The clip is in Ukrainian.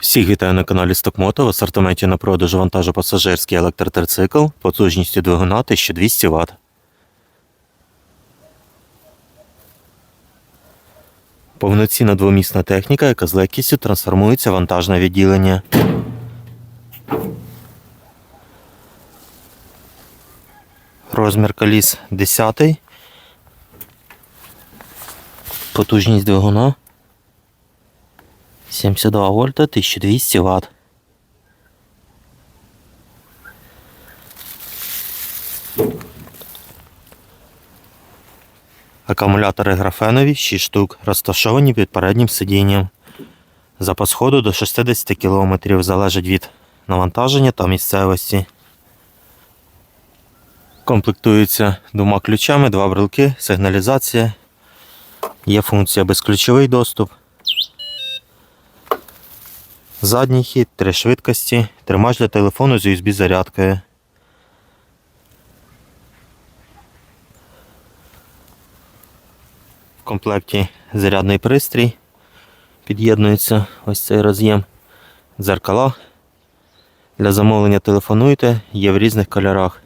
Всіх вітаю на каналі Стокмото. В асортименті на продаж вантажопасажирський електротрицикл потужністю двигуна 1200 Вт. Повноцінна двомісна техніка, яка з легкістю трансформується в вантажне відділення. Розмір коліс 10. Потужність двигуна 72 вольта, 1200 Вт. Акумулятори графенові 6 штук, розташовані під переднім сидінням. Запас ходу до 60 км залежить від навантаження та місцевості. Комплектуються двома ключами, два брелки, сигналізація. Є функція безключовий доступ. Задній хід, три швидкості, тримач для телефону з USB зарядкою. В комплекті зарядний пристрій. Під'єднується ось цей роз'єм. Дзеркала. Для замовлення телефонуйте, є в різних кольорах.